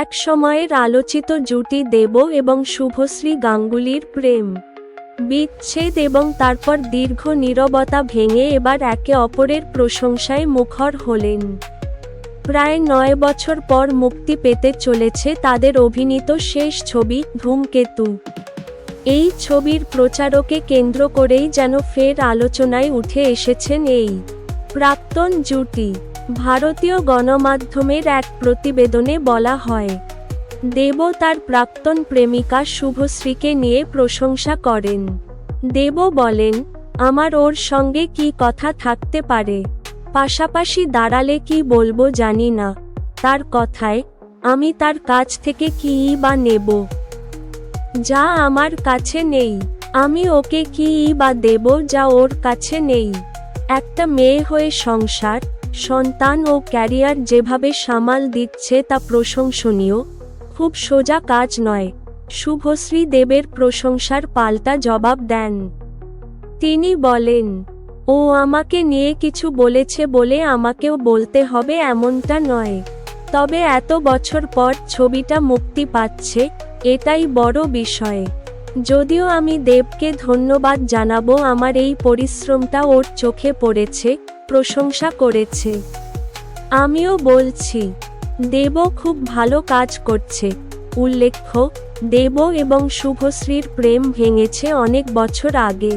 এক সময়ের আলোচিত জুটি দেব এবং শুভশ্রী গাঙ্গুলির প্রেম, বিচ্ছেদ এবং তারপর দীর্ঘ নীরবতা ভেঙে এবার একে অপরের প্রশংসায় মুখর হলেন। প্রায় নয় বছর পর মুক্তি পেতে চলেছে তাদের অভিনীত শেষ ছবি ধূমকেতু। এই ছবির প্রচারকে কেন্দ্র করেই যেন ফের আলোচনায় উঠে এসেছেন এই প্রাক্তন জুটি। ভারতীয় গণমাধ্যমের এক প্রতিবেদনে বলা হয়, দেব তার প্রাক্তন প্রেমিকা শুভশ্রীকে নিয়ে প্রশংসা করেন। দেব বলেন, আমার ওর সঙ্গে কি কথা থাকতে পারে? পাশাপাশি দাঁড়ালে কি বলব জানি না। তার কথায়, আমি তার কাছ থেকে কী বা নেব? যা আমার কাছে নেই। আমি ওকে কী বা দেব যা ওর কাছে নেই? একটা মেয়ে হয়ে সংসার সন্তান ও ক্যারিয়ার যেভাবে সামাল দিচ্ছে তা প্রশংসনীয়, খুব সোজা কাজ নয়। শুভশ্রী দেবের প্রশংসার পাল্টা জবাব দেন। তিনি বলেন, ও আমাকে নিয়ে কিছু বলেছে বলে আমাকেও বলতে হবে এমনটা নয়। তবে এত বছর পর ছবিটা মুক্তি পাচ্ছে, এটাই বড় বিষয়। যদিও আমি দেবকে ধন্যবাদ জানাব, আমার এই পরিশ্রমটা ওর চোখে পড়েছে প্রশংসা করেছে। আমিও বলছি দেব খুব ভালো কাজ করছে। উল্লেখ্য, দেব এবং শুভশ্রীর প্রেম ভেঙেছে অনেক বছর আগে।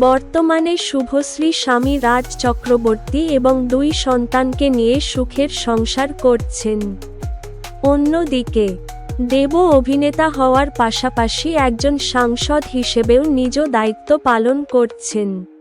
বর্তমানে শুভশ্রী স্বামী রাজ চক্রবর্তী এবং দুই সন্তানকে নিয়ে সুখের সংসার করছেন। অন্যদিকে, দেব অভিনেতা হওয়ার পাশাপাশি একজন সাংসদ হিসেবেও নিজ দায়িত্ব পালন করছেন।